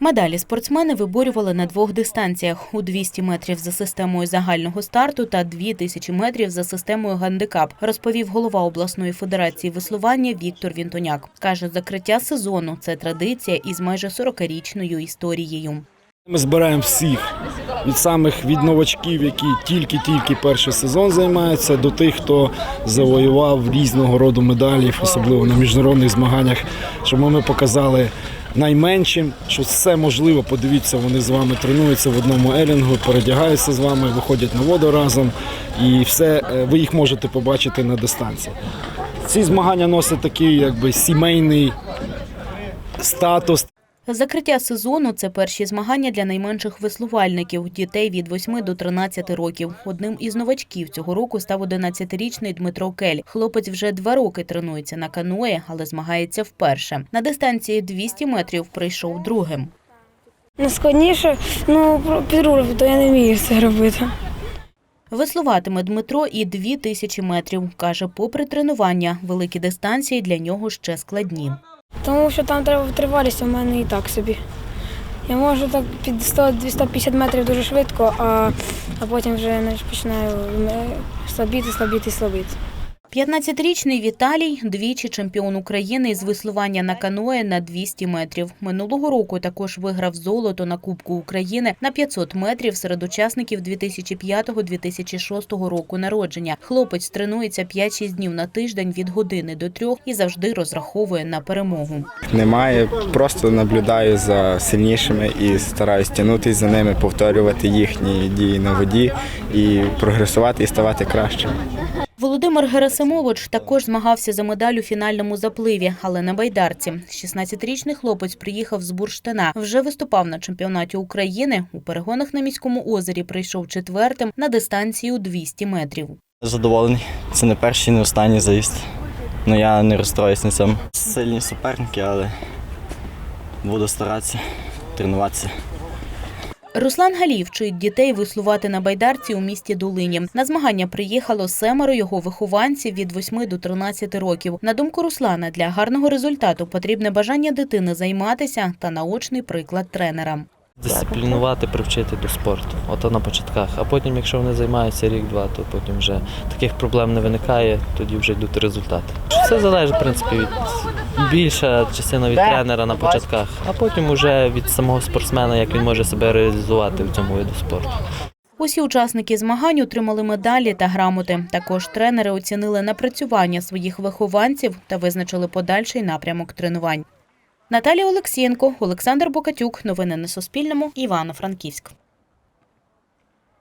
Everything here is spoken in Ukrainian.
Медалі спортсмени виборювали на двох дистанціях: у 200 метрів за системою загального старту та 2000 метрів за системою гандикап, розповів голова обласної федерації веслування Віктор Вінтоняк. Каже, закриття сезону це традиція із майже 40-річною історією. Ми збираємо всіх від самих від новачків, які тільки-тільки перший сезон займаються, до тих, хто завоював різного роду медалі, особливо на міжнародних змаганнях, щоб ми показали найменшим, що все можливо. Подивіться, вони з вами тренуються в одному елінгу, передягаються з вами, виходять на воду разом, і все е, ви їх можете побачити на дистанції. Ці змагання носять такий якби сімейний статус. Закриття сезону це перші змагання для найменших веслувальників дітей від 8 до 13 років. Одним із новачків цього року став 11-річний Дмитро Кель. Хлопець вже два роки тренується на каное, але змагається вперше. На дистанції 200 метрів прийшов другим. Найскладніше, ну, про- підрулив, то я не вмію це робити. Веслуватиме Дмитро і 2000 метрів. Каже, попри тренування, великі дистанції для нього ще складні. Тому що там треба витривалість, а в мене і так собі. Я можу так під 100-250 метрів дуже швидко, а, а потім вже починаю е, слабіти, слабіти, слабіти. 15-річний Віталій двічі чемпіон України із веслування на каное на 200 метрів. Минулого року також виграв золото на Кубку України на 500 метрів серед учасників 2005-2006 року народження. Хлопець тренується 5-6 днів на тиждень від години до трьох і завжди розраховує на перемогу. Немає, просто наблюдаю за сильнішими і стараюсь тягнутися за ними, повторювати їхні дії на воді і прогресувати і ставати кращим. Володимир Герасимович також змагався за медаль у фінальному запливі, але на байдарці. 16-річний хлопець приїхав з Бурштина. Вже виступав на чемпіонаті України. У перегонах на міському озері прийшов четвертим на дистанцію 200 метрів. Задоволений. Це не перший, не останній заїзд. Ну я не розстроюсь на цьому. Сильні суперники, але буду старатися, тренуватися. Руслан Галів вчить дітей веслувати на байдарці у місті Долині. На змагання приїхало семеро його вихованців від 8 до 13 років. На думку Руслана, для гарного результату потрібне бажання дитини займатися та наочний приклад тренера. Дисциплінувати, привчити до спорту. Ото на початках. А потім, якщо вони займаються рік-два, то потім вже таких проблем не виникає, тоді вже йдуть результати. Все залежить, в принципі, від більша частина від тренера на початках, а потім вже від самого спортсмена, як він може себе реалізувати в цьому виду спорту. Усі учасники змагань отримали медалі та грамоти. Також тренери оцінили напрацювання своїх вихованців та визначили подальший напрямок тренувань. Наталія Олексієнко, Олександр Бокатюк. Новини на Суспільному. Івано-Франківськ.